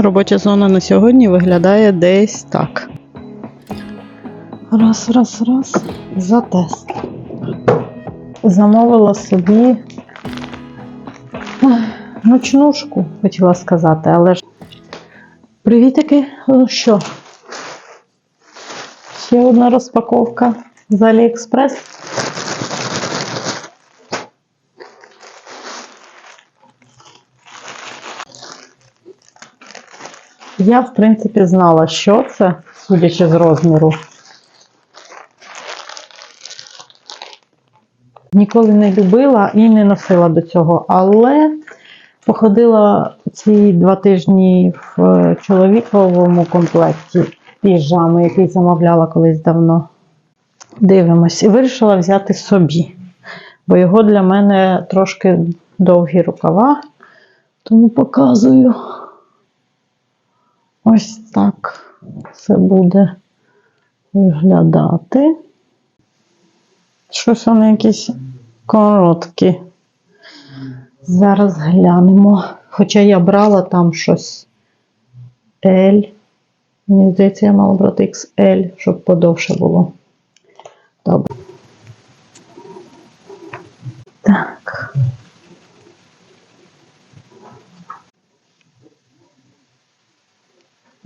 Робоча зона на сьогодні виглядає десь так. Раз, раз, раз. За тест. Замовила собі ночнушку, хотіла сказати, але ж. Привітики, ну що? Ще одна розпаковка з Аліекспрес. Я, в принципі, знала, що це, судячи з розміру. Ніколи не любила і не носила до цього, але походила ці два тижні в е, чоловіковому комплекті піжами, який замовляла колись давно. Дивимось, і вирішила взяти собі, бо його для мене трошки довгі рукава, тому показую. Ось так це буде виглядати. Щось вони якісь короткі. Зараз глянемо. Хоча я брала там щось L. Мені здається, я мала брати XL, щоб подовше було. Добре. Так.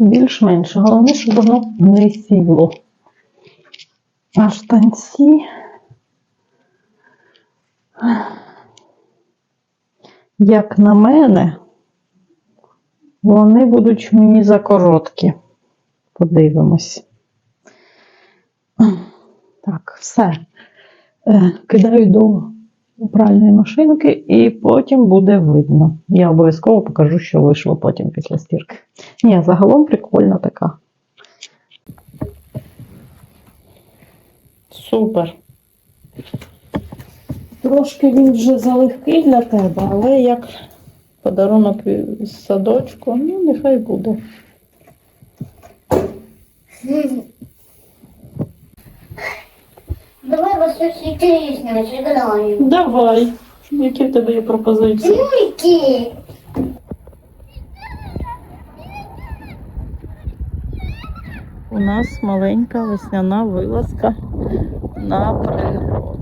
Більш-менш. Головне, щоб воно не сіло. А штанці. Як на мене, вони будуть мені закороткі. Подивимось. Так, все. Е, Кидаю до пральної машинки і потім буде видно. Я обов'язково покажу, що вийшло потім після стірки. Ні, загалом прикольна така. Супер. Трошки він вже залегкий для тебе, але як подарунок з садочку, ну нехай буде. Давай вас інтересне зіграємо. Давай. Які в тебе є пропозиції? Які? У нас маленька весняна вилазка на природу.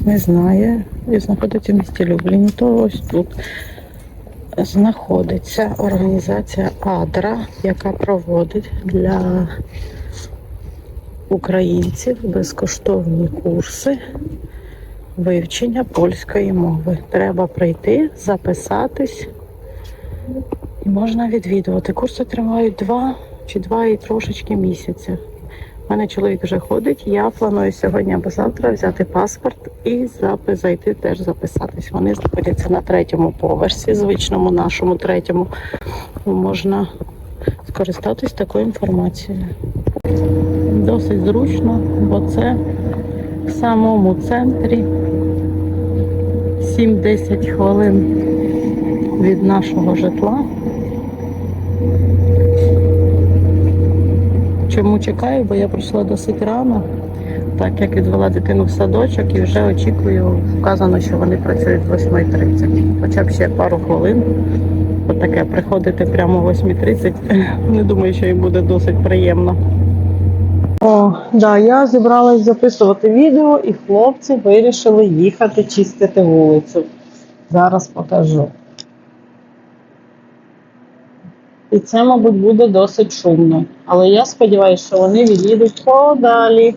Хтось не знає і знаходиться в місті Любліні, то ось тут знаходиться організація Адра, яка проводить для українців безкоштовні курси вивчення польської мови. Треба прийти, записатись і можна відвідувати. Курси тривають два чи два і трошечки місяця. Мене чоловік вже ходить. Я планую сьогодні або завтра взяти паспорт і запи- зайти теж записатись. Вони знаходяться на третьому поверсі, звичному нашому третьому. Можна скористатись такою інформацією. Досить зручно, бо це в самому центрі 7-10 хвилин від нашого житла. Чому чекаю? Бо я прийшла досить рано, так як відвела дитину в садочок і вже очікую, вказано, що вони працюють з 8.30. Хоча б ще пару хвилин. Отаке приходити прямо о 8.30. Не думаю, що їм буде досить приємно. О, да, я зібралась записувати відео, і хлопці вирішили їхати чистити вулицю. Зараз покажу. І це, мабуть, буде досить шумно. Але я сподіваюся, що вони від'їдуть подалі.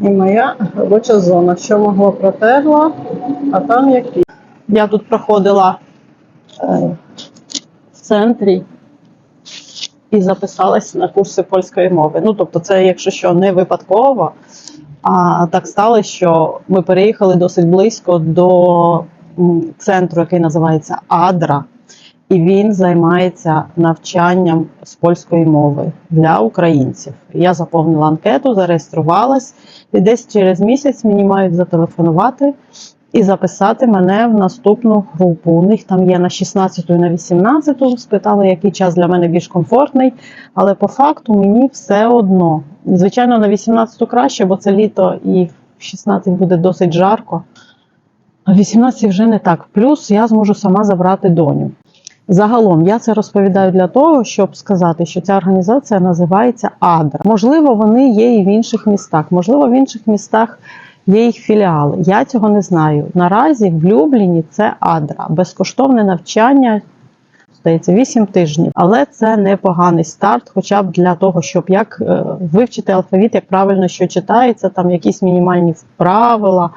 І моя робоча зона, що могло протерла, а там як пі- Я тут проходила е, в центрі і записалась на курси польської мови. Ну, тобто, це, якщо що, не випадково. А так сталося, що ми переїхали досить близько до центру, який називається Адра, і він займається навчанням з польської мови для українців. Я заповнила анкету, зареєструвалась, і десь через місяць мені мають зателефонувати і записати мене в наступну групу. У них там є на 16 і на 18 спитали, який час для мене більш комфортний, але по факту мені все одно. Звичайно, на 18 краще, бо це літо і в 16 буде досить жарко. А в 18 вже не так. Плюс я зможу сама забрати доню. Загалом я це розповідаю для того, щоб сказати, що ця організація називається Адра. Можливо, вони є і в інших містах. Можливо, в інших містах є їх філіали. Я цього не знаю. Наразі в Любліні це Адра, безкоштовне навчання. Здається, 8 тижнів, але це непоганий старт, хоча б для того, щоб як е, вивчити алфавіт, як правильно що читається, там якісь мінімальні правила,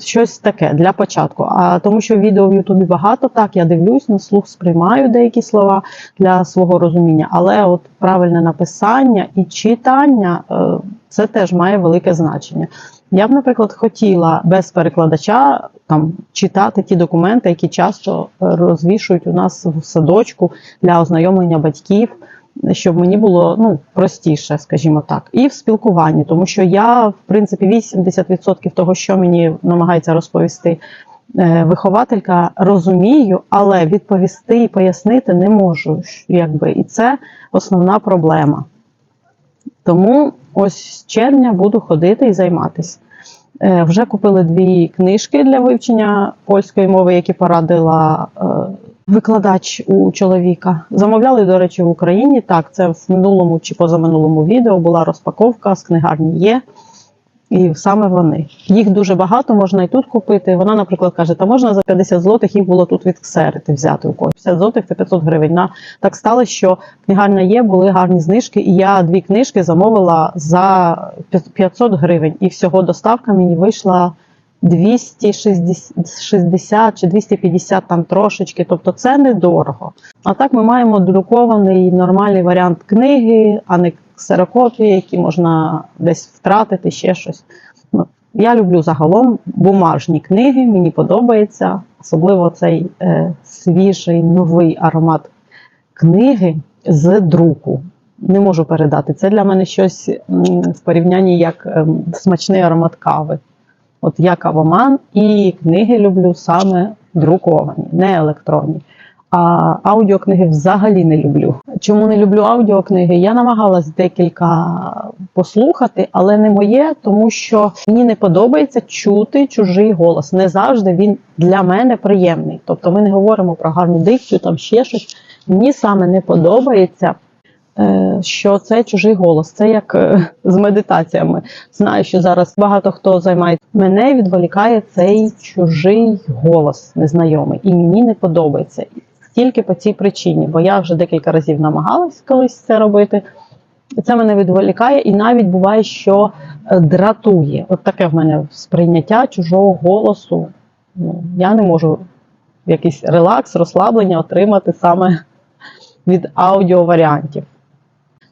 щось таке для початку. А тому, що відео в Ютубі багато, так я дивлюсь, на слух сприймаю деякі слова для свого розуміння, але от правильне написання і читання е, це теж має велике значення. Я б, наприклад, хотіла без перекладача там читати ті документи, які часто е, розвішують у нас в садочку для ознайомлення батьків, щоб мені було ну простіше, скажімо так, і в спілкуванні, тому що я, в принципі, 80% того, що мені намагається розповісти е, вихователька, розумію, але відповісти і пояснити не можу. Якби і це основна проблема. Тому ось з червня буду ходити і займатися. Е, Вже купили дві книжки для вивчення польської мови, які порадила е, викладач у чоловіка. Замовляли, до речі, в Україні. Так, це в минулому чи позаминулому відео була розпаковка з книгарні є. І саме вони. Їх дуже багато, можна і тут купити. Вона, наприклад, каже, та можна за 50 злотих їх було тут від ксерити взяти у когось. 50 злотих це 500 гривень. На так сталося, що книгарня є, були гарні знижки, і я дві книжки замовила за 500 гривень. І всього доставка мені вийшла 260 чи 250 там трошечки. Тобто це недорого. А так ми маємо друкований нормальний варіант книги, а не ксерокопії, які можна десь втратити, ще щось. Ну, я люблю загалом бумажні книги, мені подобається, особливо цей е, свіжий новий аромат книги з друку. Не можу передати. Це для мене щось в порівнянні як ем, смачний аромат кави. От я кавоман і книги люблю саме друковані, не електронні. А аудіокниги взагалі не люблю. Чому не люблю аудіокниги? Я намагалась декілька послухати, але не моє, тому що мені не подобається чути чужий голос. Не завжди він для мене приємний. Тобто ми не говоримо про гарну дикцію, там ще щось. Мені саме не подобається. Е, Що це чужий голос, це як е, з медитаціями. Знаю, що зараз багато хто займається. Мене відволікає цей чужий голос незнайомий, і мені не подобається тільки по цій причині, бо я вже декілька разів намагалась колись це робити. Це мене відволікає, і навіть буває, що е, дратує. От таке в мене сприйняття чужого голосу. Ну, я не можу якийсь релакс, розслаблення отримати саме від аудіоваріантів.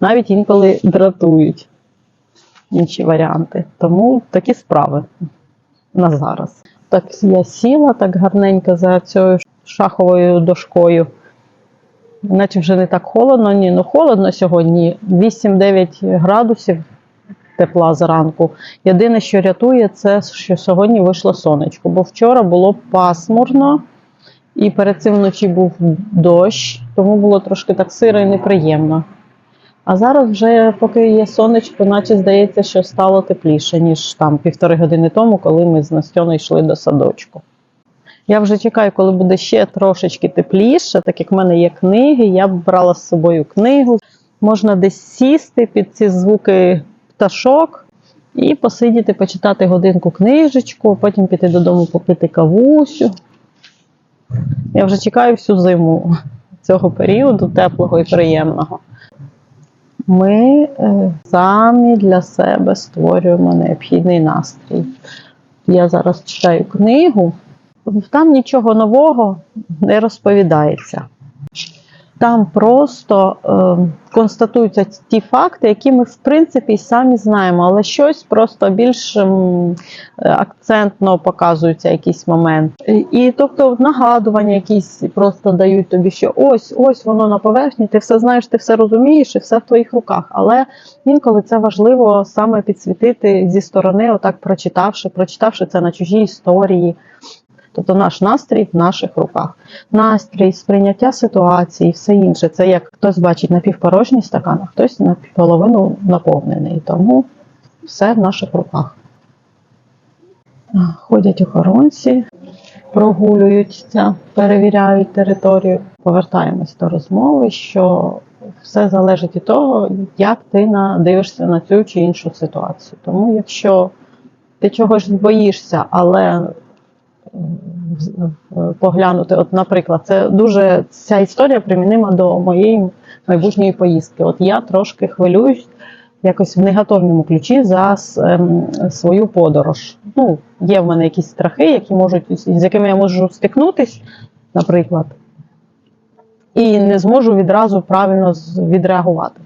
Навіть інколи дратують інші варіанти. Тому такі справи на зараз. Так я сіла так гарненько за цією шаховою дошкою. Наче вже не так холодно, ні, ну холодно сьогодні. 8-9 градусів тепла зранку. Єдине, що рятує, це що сьогодні вийшло сонечко, бо вчора було пасмурно, і перед цим вночі був дощ, тому було трошки так сиро і неприємно. А зараз вже, поки є сонечко, наче здається, що стало тепліше, ніж там півтори години тому, коли ми з Настьоною йшли до садочку. Я вже чекаю, коли буде ще трошечки тепліше, так як в мене є книги, я б брала з собою книгу. Можна десь сісти під ці звуки пташок і посидіти, почитати годинку книжечку, потім піти додому попити кавусю. Я вже чекаю всю зиму. цього періоду теплого і приємного. Ми е, самі для себе створюємо необхідний настрій. Я зараз читаю книгу, там нічого нового не розповідається. Там просто е, констатуються ті факти, які ми в принципі і самі знаємо, але щось просто більш ем, е, акцентно показується якийсь момент. І, і тобто нагадування якісь просто дають тобі, що ось ось воно на поверхні, ти все знаєш, ти все розумієш, і все в твоїх руках. Але інколи це важливо саме підсвітити зі сторони, отак прочитавши, прочитавши це на чужій історії. Тобто наш настрій в наших руках. Настрій, сприйняття ситуації, все інше. Це як хтось бачить напівпорожній стакан, а хтось наполовину наповнений. Тому все в наших руках. Ходять охоронці, прогулюються, перевіряють територію. Повертаємось до розмови, що все залежить від того, як ти дивишся на цю чи іншу ситуацію. Тому якщо ти чогось боїшся, але поглянути. От, наприклад, це дуже ця історія примінима до моєї майбутньої поїздки. От я трошки хвилююсь якось в негативному ключі за ем, свою подорож. Ну, є в мене якісь страхи, які можуть з якими я можу стикнутись, наприклад, і не зможу відразу правильно відреагувати.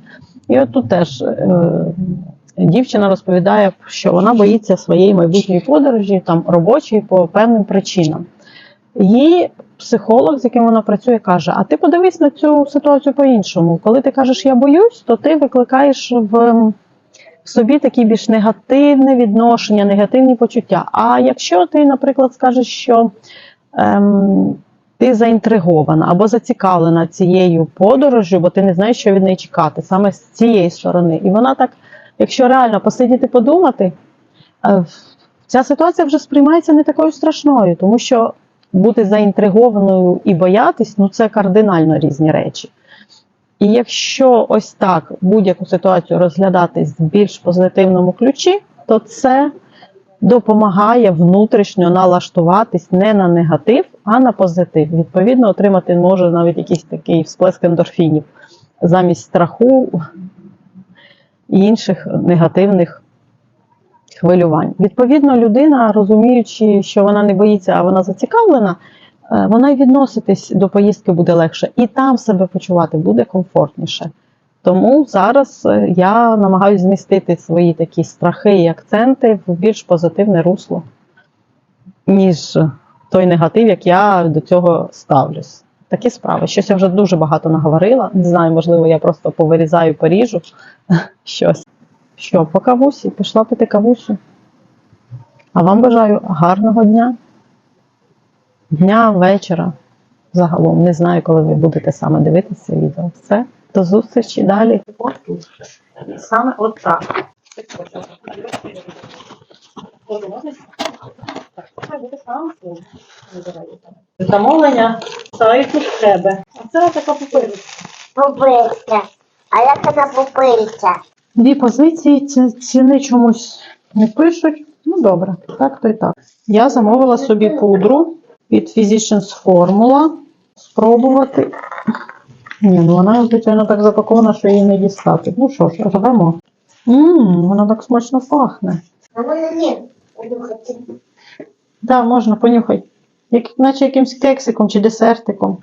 І от тут теж е, дівчина розповідає, що вона боїться своєї майбутньої подорожі, там робочої по певним причинам. Її психолог, з яким вона працює, каже: А ти подивись на цю ситуацію по-іншому. Коли ти кажеш я боюсь, то ти викликаєш в собі такі більш негативне відношення, негативні почуття. А якщо ти, наприклад, скажеш, що ем, ти заінтригована або зацікавлена цією подорожю, бо ти не знаєш, що від неї чекати, саме з цієї сторони. І вона так, якщо реально посидіти подумати, е, ця ситуація вже сприймається не такою страшною, тому що бути заінтригованою і боятись ну це кардинально різні речі. І якщо ось так будь-яку ситуацію розглядати з більш позитивному ключі, то це допомагає внутрішньо налаштуватись не на негатив, а на позитив. Відповідно, отримати може навіть якийсь такий всплеск ендорфінів замість страху і інших негативних хвилювань. Відповідно, людина, розуміючи, що вона не боїться, а вона зацікавлена, е, вона й відноситись до поїздки буде легше, і там себе почувати буде комфортніше. Тому зараз е, я намагаюся змістити свої такі страхи і акценти в більш позитивне русло, ніж той негатив, як я до цього ставлюсь. Такі справи. Щось я вже дуже багато наговорила. Не знаю, можливо, я просто повирізаю, поріжу щось. Що, по кавусі? Пішла пити кавусю. А вам бажаю гарного дня, дня, вечора. Загалом не знаю, коли ви будете саме дивитися відео. Все, до зустрічі далі. Саме От так. Замовлення сайту в тебе. А це така попитка. Попився. А як вона попився? Дві позиції, ці- ціни чомусь не пишуть. Ну добре, так то і так. Я замовила собі пудру від Physicians Formula. Спробувати. Ні, ну вона, звичайно, так запакована, що її не дістати. Ну що ж, рвемо. Ммм, вона так смачно пахне. А вона ні. Понюхати. Так, можна понюхай. Як, наче якимсь кексиком чи десертиком.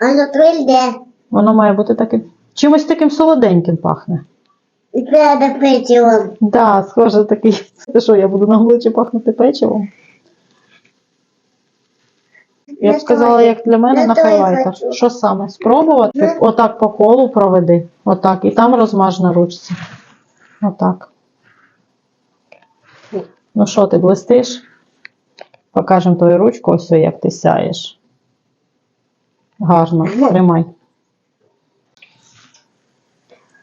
Воно прийде. Воно має бути таким. Чимось таким солоденьким пахне. І перед печивом. Да, схоже такий. Що, я буду на обличчі пахнути печивом? Я б сказала, як для мене Не на хайлайтер. Що саме? Спробувати? Отак по колу проведи. Отак. І там розмаж на ручці. Отак. Ну що, ти блистиш? Покажемо твою ручку, ось як ти сяєш. Гарно. Тримай.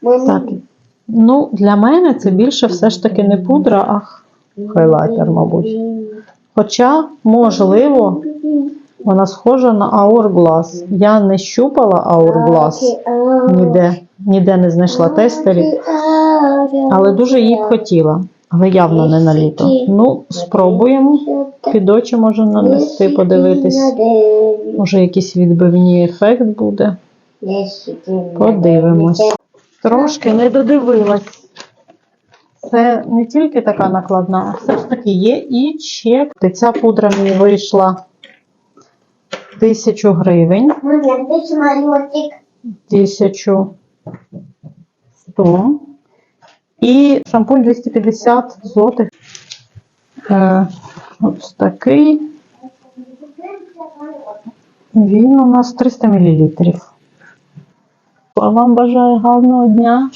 Так. Ну, для мене це більше все ж таки не пудра, а хайлайтер, мабуть. Хоча, можливо, вона схожа на Hourglass. Я не щупала Hourglass ніде, ніде не знайшла тестерів, але дуже її хотіла. Але явно не на літо. Ну, спробуємо. Під очі може нанести, подивитись. Може, якийсь відбивний ефект буде. Подивимось. Трошки не додивилась. Це не тільки така накладна, а все ж таки є і чек. Ця пудра мені вийшла тисячу гривень. Мама, ти самолітик. 1100. І шампунь 250 злотих. Е, ось такий. Він у нас 300 мл. А вам бажаю гарного дня.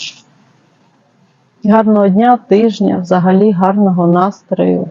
Гарного дня, тижня, взагалі гарного настрою.